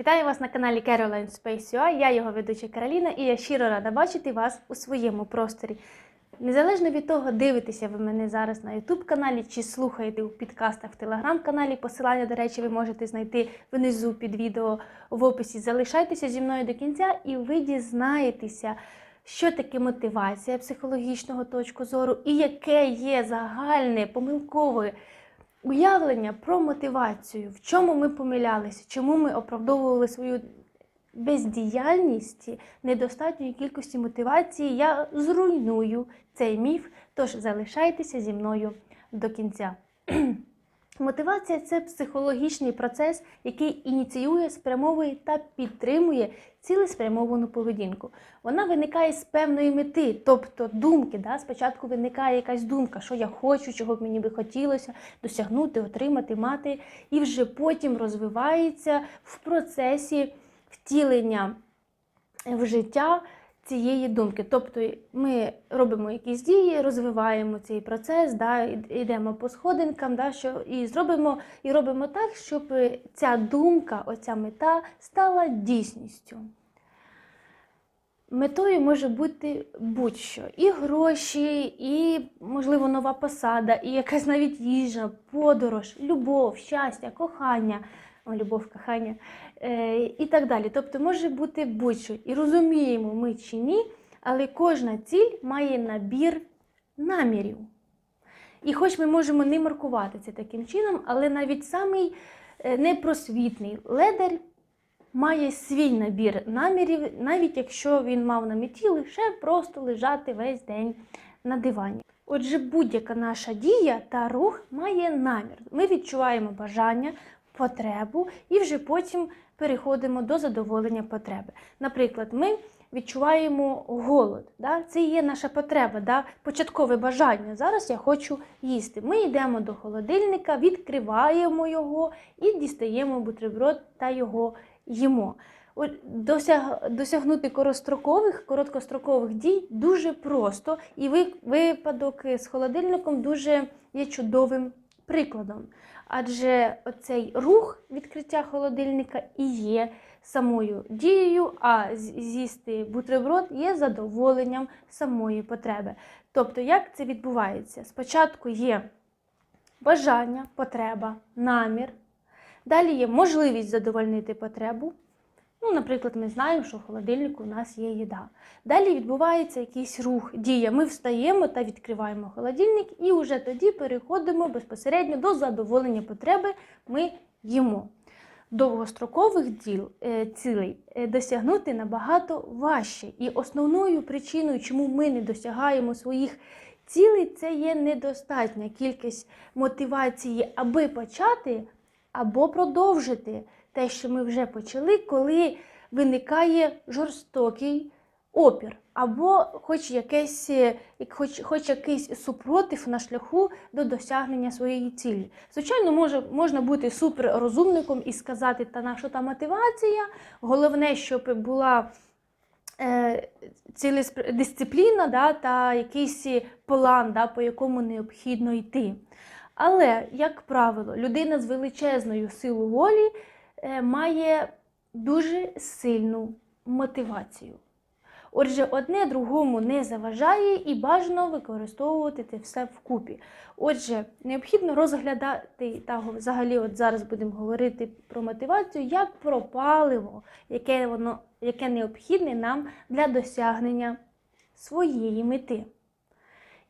Вітаю вас на каналі Caroline Space UA. Я його ведуча Кароліна, і я щиро рада бачити вас у своєму просторі. Незалежно від того, дивитеся ви мене зараз на YouTube каналі чи слухаєте у підкастах в телеграм-каналі. Посилання, до речі, ви можете знайти внизу під відео в описі. Залишайтеся зі мною до кінця, і ви дізнаєтеся, що таке мотивація психологічного точку зору, і яке є загальне помилкове уявлення про мотивацію, в чому ми помилялися, чому ми оправдовували свою бездіяльність, недостатньої кількості мотивації. Я зруйную цей міф, тож залишайтеся зі мною до кінця. Мотивація це психологічний процес, який ініціює, спрямовує та підтримує цілеспрямовану поведінку. Вона виникає з певної мети, тобто думки. Да? Спочатку виникає якась думка, що я хочу, чого б мені би хотілося досягнути, отримати, мати, і вже потім розвивається в процесі втілення в життя цієї думки. Тобто ми робимо якісь дії, розвиваємо цей процес, да, йдемо по сходинкам, да, що, і зробимо і робимо так, щоб ця думка, оця мета стала дійсністю. Метою може бути будь-що. І гроші, і, можливо, нова посада, і якась навіть їжа, подорож, любов, щастя, кохання, любов, кохання і так далі. Тобто може бути будь-що. І розуміємо ми чи ні, але кожна ціль має набір намірів. І хоч ми можемо не маркувати це таким чином, але навіть самий е, непросвітний ледар має свій набір намірів, навіть якщо він мав на меті лише просто лежати весь день на дивані. Отже, будь-яка наша дія та рух має намір. Ми відчуваємо бажання, потребу і вже потім переходимо до задоволення потреби. Наприклад, ми відчуваємо голод. Да? Це є наша потреба, да? початкове бажання. Зараз я хочу їсти. Ми йдемо до холодильника, відкриваємо його і дістаємо бутерброд та його їмо. Досяг, досягнути короткострокових, короткострокових дій дуже просто, і ви- випадок з холодильником дуже є чудовим прикладом. Адже оцей рух відкриття холодильника і є самою дією, а з'їсти бутерброд є задоволенням самої потреби. Тобто, як це відбувається? Спочатку є бажання, потреба, намір. Далі є можливість задовольнити потребу. Ну, наприклад, ми знаємо, що в холодильнику у нас є їда. Далі відбувається якийсь рух, дія. Ми встаємо та відкриваємо холодильник, і вже тоді переходимо безпосередньо до задоволення потреби. Ми їмо. Довгострокових діл, е, цілей е, досягнути набагато важче. І основною причиною, чому ми не досягаємо своїх цілей, це є недостатня кількість мотивації, аби почати або продовжити те, що ми вже почали, коли виникає жорстокий опір, або хоч якесь, е, хоч, хоч якийсь супротив на шляху до досягнення своєї цілі. Звичайно, може, можна бути суперрозумником і сказати, та наша та мотивація, головне, щоб була е, дисципліна да, та якийсь план, да, по якому необхідно йти. Але, як правило, людина з величезною силою волі має дуже сильну мотивацію. Отже, одне другому не заважає і бажано використовувати це все вкупі. Отже, необхідно розглядати та взагалі, от зараз будемо говорити про мотивацію як про паливо, яке воно яке необхідне нам для досягнення своєї мети.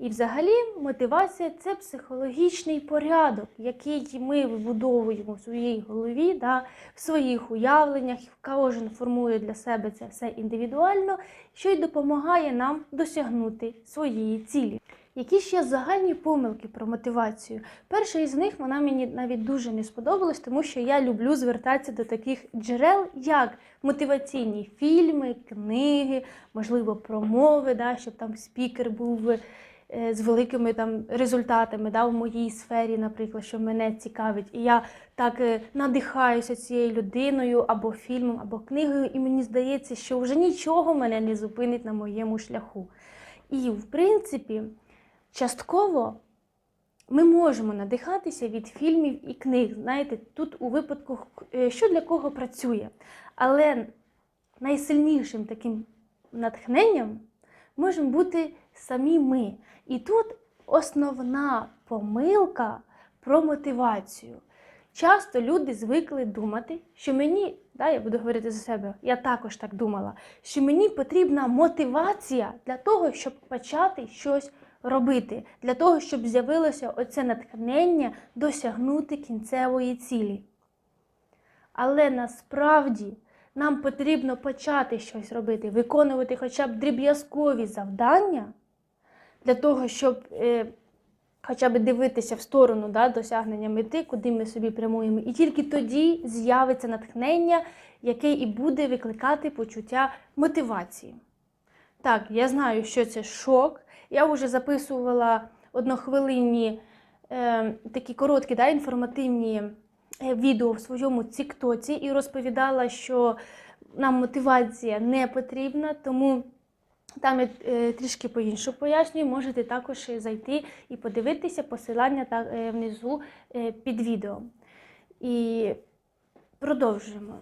І взагалі мотивація це психологічний порядок, який ми вибудовуємо в своїй голові, да, в своїх уявленнях. Кожен формує для себе це все індивідуально, що й допомагає нам досягнути своєї цілі. Які є загальні помилки про мотивацію? Перша із них вона мені навіть дуже не сподобалась, тому що я люблю звертатися до таких джерел, як мотиваційні фільми, книги, можливо, промови, да, щоб там спікер був з великими там результатами да, в моїй сфері, наприклад, що мене цікавить. І я так е, надихаюся цією людиною або фільмом, або книгою, і мені здається, що вже нічого мене не зупинить на моєму шляху. І, в принципі, частково ми можемо надихатися від фільмів і книг. Знаєте, тут у випадку, е, що для кого працює. Але найсильнішим таким натхненням можемо бути самі ми. І тут основна помилка про мотивацію. Часто люди звикли думати, що мені, да, я буду говорити за себе, я також так думала, що мені потрібна мотивація для того, щоб почати щось робити, для того, щоб з'явилося оце натхнення досягнути кінцевої цілі. Але насправді нам потрібно почати щось робити, виконувати хоча б дріб'язкові завдання для того, щоб е, хоча б дивитися в сторону да, досягнення мети, куди ми собі прямуємо. І тільки тоді з'явиться натхнення, яке і буде викликати почуття мотивації. Так, я знаю, що це шок. Я вже записувала однохвилинні е, такі короткі да, інформативні е, відео в своєму Тіктоці і розповідала, що нам мотивація не потрібна, тому там я е, трішки по-іншому пояснюю. Можете також зайти і подивитися посилання е, внизу е, під відео. І продовжуємо.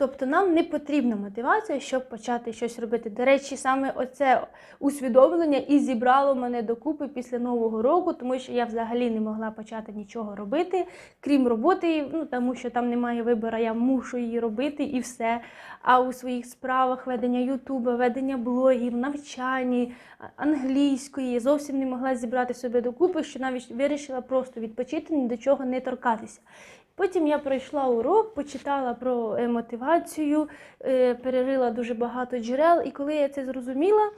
Тобто нам не потрібна мотивація, щоб почати щось робити. До речі, саме оце усвідомлення і зібрало мене докупи після Нового року, тому що я взагалі не могла почати нічого робити, крім роботи, ну тому що там немає вибору, я мушу її робити і все. А у своїх справах ведення Ютуба, ведення блогів, навчанні англійської зовсім не могла зібрати себе докупи, що навіть вирішила просто відпочити, ні до чого не торкатися. Потім я пройшла урок, почитала про е, мотивацію, е, перерила дуже багато джерел, і коли я це зрозуміла,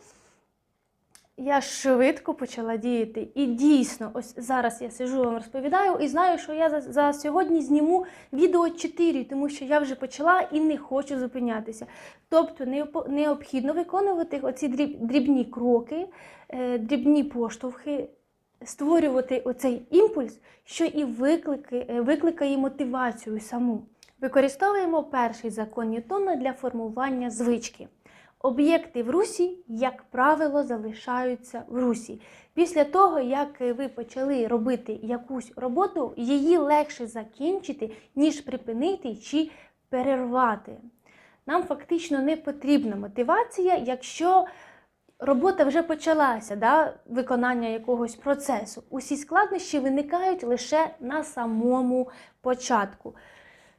я швидко почала діяти. І дійсно, ось зараз я сижу вам розповідаю і знаю, що я за, за сьогодні зніму відео 4, тому що я вже почала і не хочу зупинятися. Тобто необхідно виконувати оці дрібні кроки, е, дрібні поштовхи, створювати оцей імпульс, що і виклики, е, викликає мотивацію саму. Використовуємо перший закон Ньютона для формування звички. Об'єкти в русі, як правило, залишаються в русі. Після того, як ви почали робити якусь роботу, її легше закінчити, ніж припинити чи перервати. Нам фактично не потрібна мотивація, якщо робота вже почалася, да, виконання якогось процесу. Усі складнощі виникають лише на самому початку.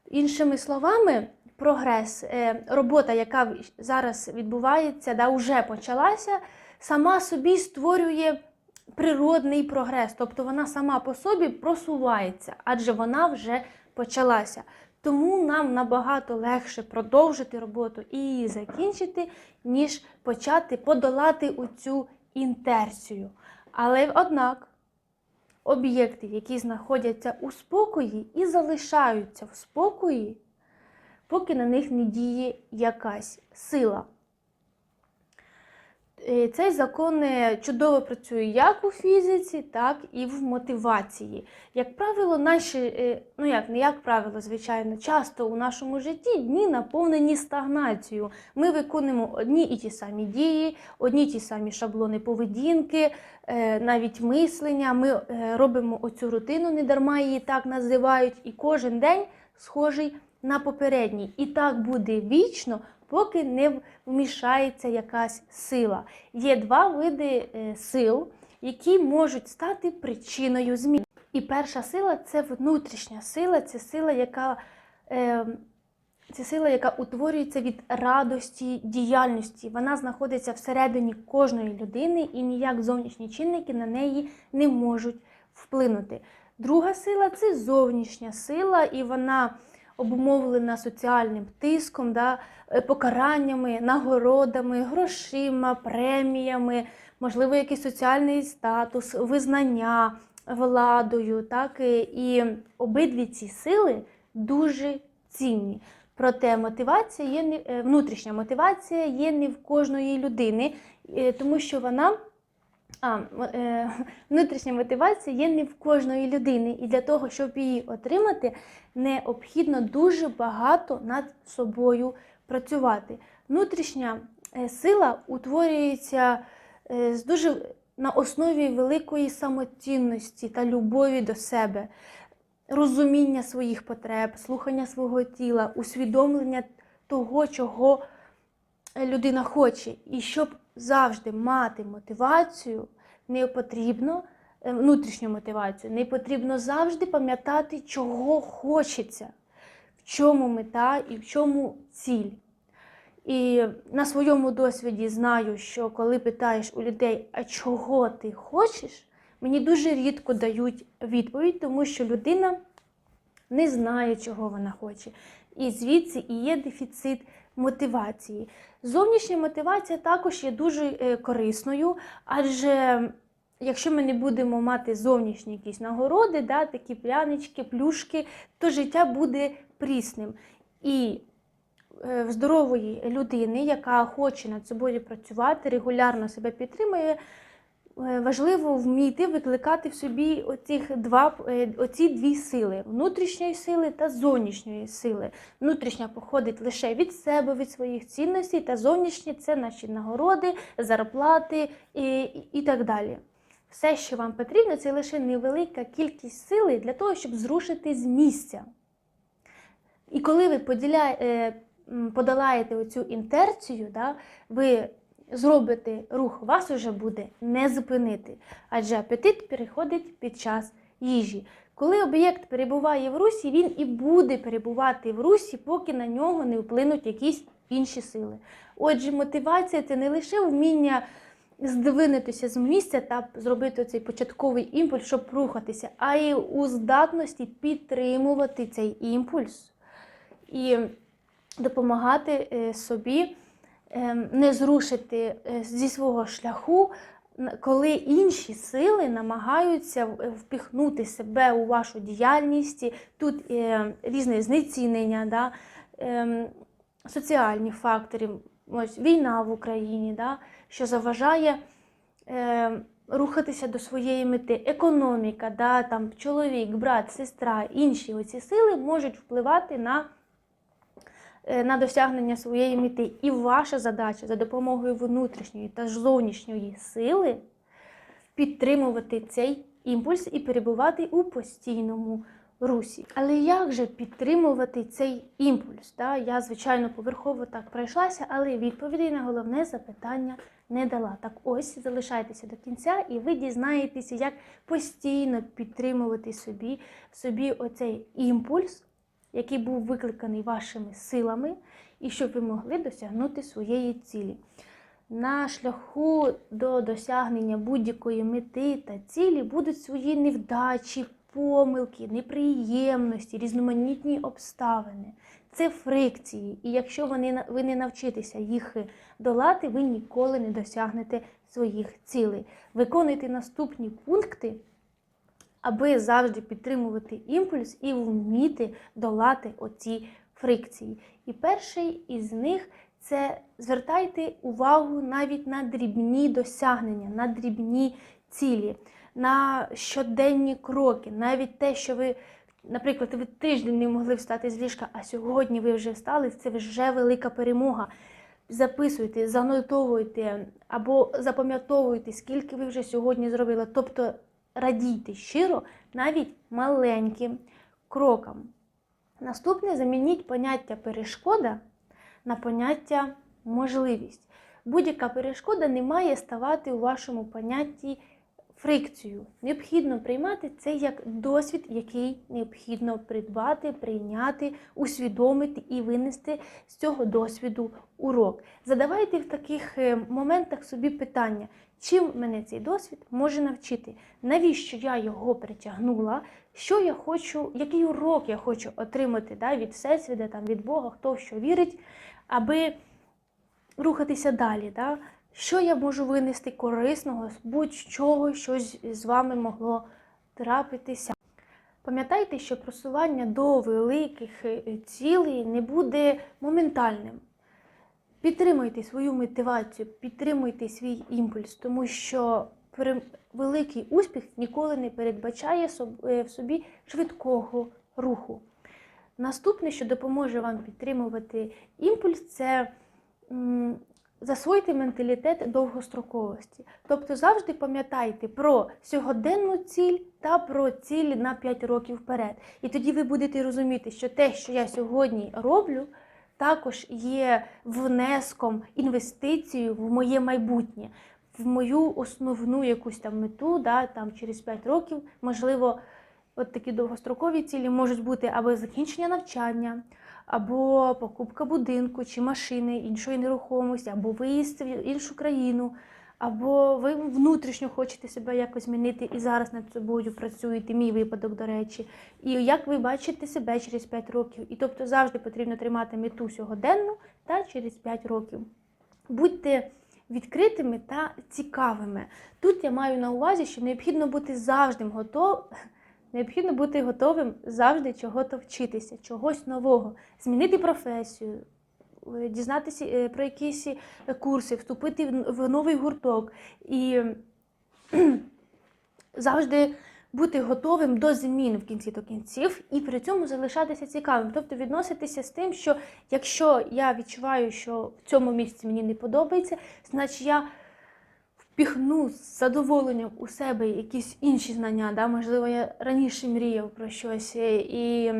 Іншими словами, прогрес, е, робота, яка зараз відбувається, да, вже почалася, сама собі створює природний прогрес, тобто вона сама по собі просувається, адже вона вже почалася. Тому нам набагато легше продовжити роботу і її закінчити, ніж почати подолати оцю інтерцію. Але однак об'єкти, які знаходяться у спокої і залишаються в спокої, поки на них не діє якась сила. Е, Цей закон е, чудово працює як у фізиці, так і в мотивації. Як правило, наші, е, ну як не як правило, звичайно, часто у нашому житті дні наповнені стагнацією. Ми виконуємо одні і ті самі дії, одні й ті самі шаблони поведінки, навіть мислення. Ми робимо оцю рутину, не дарма її так називають, і кожен день схожий на попередній. І так буде вічно, поки не вмішається якась сила. Є два види е, сил, які можуть стати причиною змін. І перша сила це внутрішня сила, це сила, яка, е, це сила, яка утворюється від радості діяльності. Вона знаходиться всередині кожної людини, і ніяк зовнішні чинники на неї не можуть вплинути. Друга сила це зовнішня сила, і вона обумовлена соціальним тиском, да, е, покараннями, нагородами, грошима, преміями, можливо, якийсь соціальний статус, визнання владою. Так? і- І обидві ці сили дуже цінні. Проте мотивація є е, внутрішня мотивація є не в кожної людини, е, тому що вона. А, е, внутрішня мотивація є не в кожної людини, і для того, щоб її отримати, необхідно дуже багато над собою працювати. Внутрішня е, сила утворюється е, з дуже на основі великої самоцінності та любові до себе, розуміння своїх потреб, слухання свого тіла, усвідомлення того, чого людина хоче. І щоб завжди мати мотивацію, не потрібно е, внутрішню мотивацію, не потрібно завжди пам'ятати, чого хочеться, в чому мета і в чому ціль. І на своєму досвіді знаю, що коли питаєш у людей, а чого ти хочеш, мені дуже рідко дають відповідь, тому що людина не знає, чого вона хоче. І звідси і є дефіцит мотивації. Зовнішня мотивація також є дуже е, корисною, адже якщо ми не будемо мати зовнішні якісь нагороди, да, такі прянички, плюшки, то життя буде прісним. І е, в здорової людини, яка хоче над собою працювати, регулярно себе підтримує, важливо вміти викликати в собі оцих два, е, оці дві сили внутрішньої сили та зовнішньої сили. Внутрішня походить лише від себе, від своїх цінностей, та зовнішні це наші нагороди, зарплати і, і так далі. Все, що вам потрібно, це лише невелика кількість сили для того, щоб зрушити з місця. І коли ви поділяє, е, подолаєте оцю інтерцію, да, ви зробите рух, вас уже буде не зупинити, адже апетит переходить під час їжі. Коли об'єкт перебуває в русі, він і буде перебувати в русі, поки на нього не вплинуть якісь інші сили. Отже, мотивація це не лише вміння здвинутися з місця та зробити цей початковий імпульс, щоб рухатися, а й у здатності підтримувати цей імпульс і допомагати е, собі не зрушити е, зі свого шляху, коли інші сили намагаються впіхнути себе у вашу діяльність. Тут е, різне знецінення, да, ем, соціальні фактори, ось війна в Україні, да, що заважає. Е, Рухатися до своєї мети, економіка, да, там, чоловік, брат, сестра, інші оці сили можуть впливати на е, на досягнення своєї мети. І ваша задача за допомогою внутрішньої та зовнішньої сили підтримувати цей імпульс і перебувати у постійному русі. Але як же підтримувати цей імпульс? Да? Я, звичайно, поверхово так пройшлася, але відповідей на головне запитання не дала. Так ось залишайтеся до кінця, і ви дізнаєтеся, як постійно підтримувати собі, собі оцей імпульс, який був викликаний вашими силами, і щоб ви могли досягнути своєї цілі. На шляху до досягнення будь-якої мети та цілі будуть свої невдачі, помилки, неприємності, різноманітні обставини. Це фрикції, і якщо вони, ви не навчитеся їх долати, ви ніколи не досягнете своїх цілей. Виконуйте наступні пункти, аби завжди підтримувати імпульс і вміти долати оці фрикції. І перший із них це звертайте увагу навіть на дрібні досягнення, на дрібні цілі, на щоденні кроки, навіть те, що ви. Наприклад, ви тиждень не могли встати з ліжка, а сьогодні ви вже встали, це вже велика перемога. Записуйте, занотовуйте або запам'ятовуйте, скільки ви вже сьогодні зробили. Тобто радійте щиро навіть маленьким крокам. Наступне замініть поняття перешкода на поняття можливість. Будь-яка перешкода не має ставати у вашому понятті фрикцією. Необхідно приймати це як досвід, який необхідно придбати, прийняти, усвідомити і винести з цього досвіду урок. Задавайте в таких е, моментах собі питання, чим мене цей досвід може навчити, навіщо я його притягнула, що я хочу, який урок я хочу отримати да, від Всесвіта, там, від Бога, хто в що вірить, аби рухатися далі. Да? Що я можу винести корисного з будь-чого, щось з вами могло трапитися. Пам'ятайте, що просування до великих е, цілей не буде моментальним. Підтримуйте свою мотивацію, підтримуйте свій імпульс, тому що великий успіх ніколи не передбачає е, в собі швидкого руху. Наступне, що допоможе вам підтримувати імпульс, це м, засвойте менталітет довгостроковості. Тобто завжди пам'ятайте про сьогоденну ціль та про ціль на 5 років вперед. І тоді ви будете розуміти, що те, що я сьогодні роблю, також є внеском, інвестицією в моє майбутнє, в мою основну якусь там мету, да, там через 5 років, можливо, от такі довгострокові цілі можуть бути або закінчення навчання, або покупка будинку чи машини, іншої нерухомості, або виїзд в іншу країну, або ви внутрішньо хочете себе якось змінити і зараз над собою працюєте, мій випадок, до речі. І як ви бачите себе через 5 років. І тобто завжди потрібно тримати мету сьогоденну та через 5 років. Будьте відкритими та цікавими. Тут я маю на увазі, що необхідно бути завжди готовим. Необхідно бути готовим завжди чого-то вчитися, чогось нового, змінити професію, дізнатися е, про якісь е, курси, вступити в- новий гурток і завжди бути готовим до змін в кінці до кінців і при цьому залишатися цікавим. Тобто відноситися з тим, що якщо я відчуваю, що в цьому місці мені не подобається, значить я впіхну з задоволенням у себе якісь інші знання. Да? Можливо, я раніше мріяв про щось е, і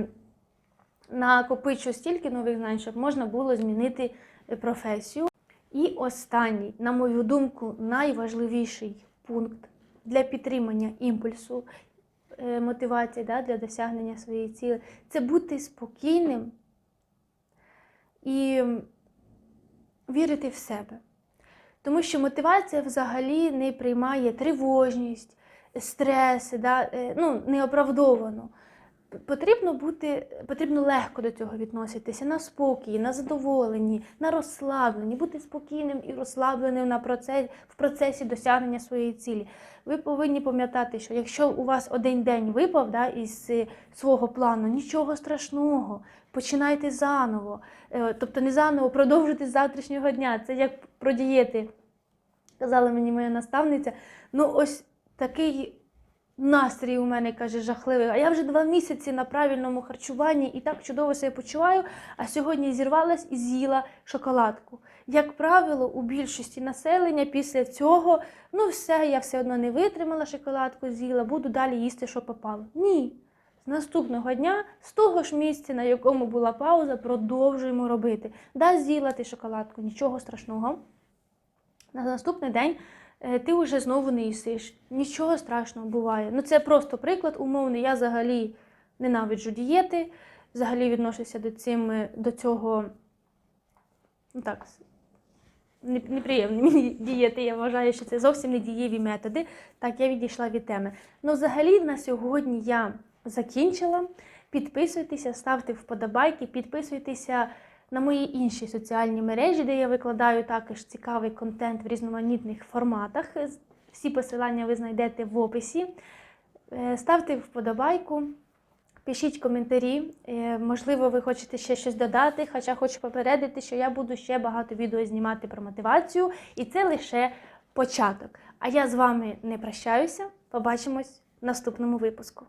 накопичу стільки нових знань, щоб можна було змінити е, професію. І останній, на мою думку, найважливіший пункт для підтримання імпульсу, е, мотивації да, для досягнення своєї цілі це бути спокійним і вірити в себе. Тому що мотивація взагалі не приймає тривожність, стреси, да, е, ну, неоправдовано. Потрібно бути, потрібно легко до цього відноситися, на спокій, на задоволенні, на розслабленні, бути спокійним і розслабленим на процесі, в процесі досягнення своєї цілі. Ви повинні пам'ятати, що якщо у вас один день випав да, із е, свого плану, нічого страшного, починайте заново. Е, Тобто не заново продовжуйте з завтрашнього дня. Це як про дієти. Казала мені моя наставниця. Ну, ось такий настрій у мене каже жахливий. А я вже два місяці на правильному харчуванні і так чудово себе почуваю. А сьогодні зірвалась і з'їла шоколадку. Як правило, у більшості населення після цього, ну все, я все одно не витримала шоколадку, з'їла, буду далі їсти, що попало. Ні. З наступного дня, з того ж місця, на якому була пауза, продовжуємо робити. Да, з'їла ти шоколадку, нічого страшного. На наступний день ти вже знову не їсиш. Нічого страшного буває. Ну це просто приклад умовний. Я взагалі ненавиджу дієти, взагалі відношуся до, цим, е, до цього. Ну так, неприємні мені дієти. Я вважаю, що це зовсім не дієві методи. Так, я відійшла від теми. Ну, взагалі, на сьогодні я закінчила. Підписуйтеся, ставте вподобайки, підписуйтеся на мої інші соціальні мережі, де я викладаю також цікавий контент в різноманітних форматах. Всі посилання ви знайдете в описі. Е, Ставте вподобайку, пишіть коментарі. Е, Можливо, ви хочете ще щось додати, хоча хочу попередити, що я буду ще багато відео знімати про мотивацію, і це лише початок. А я з вами не прощаюся. Побачимось в наступному випуску.